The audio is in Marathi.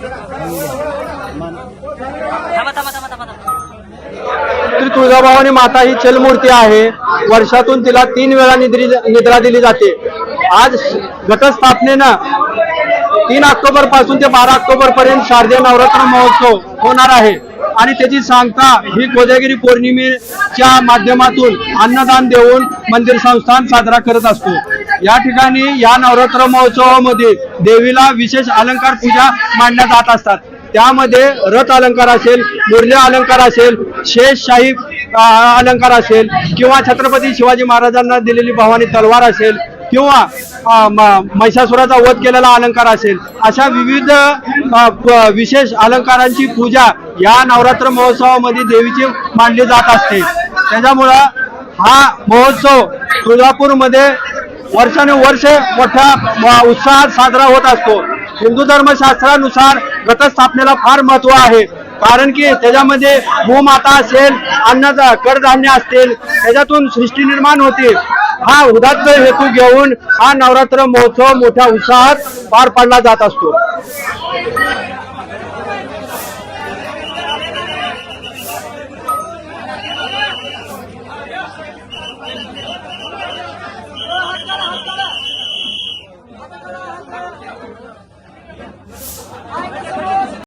श्री तुळजाभवानी माता ही चलमूर्ती आहे. वर्षातून तिला तीन वेळा निद्रा दिली जाते. आज घटस्थापनेनं तीन ऑक्टोबरपासून ते बारा ऑक्टोबर पर्यंत शारदीय नवरात्र महोत्सव होणार आहे. आणि त्याची सांगता ही कोजागिरी पौर्णिमेच्या माध्यमातून अन्नदान देऊन मंदिर संस्थान साजरा करत असतो. या ठिकाणी या नवरात्र महोत्सवामध्ये देवीला विशेष अलंकार पूजा मांडल्या जात असतात. त्यामध्ये रथ अलंकार असेल मुरल्या अलंकार असेल शेषशाही अलंकार असेल किंवा छत्रपती शिवाजी महाराजांना दिलेली भवानी तलवार असेल किंवा म- महिषासुराचा वध केलेला अलंकार असेल अशा विविध प- विशेष अलंकारांची पूजा या नवरात्र महोत्सवामध्ये देवीची मांडली जात असते. त्याच्यामुळं हा महोत्सव तुळजापूरमध्ये वर्षानुवर्ष मोठ्या उत्साहात साजरा होत असतो. हिंदू धर्मशास्त्रानुसार घटस्थापनेला फार महत्त्व आहे. कारण की त्याच्यामध्ये भूमाता असेल अन्न कडधान्य असतील त्याच्यातून सृष्टी निर्माण होते हा उदात्त हेतू घेऊन हा नवरात्र महोत्सव मोठ्या उत्साहात पार पाडला जात असतो.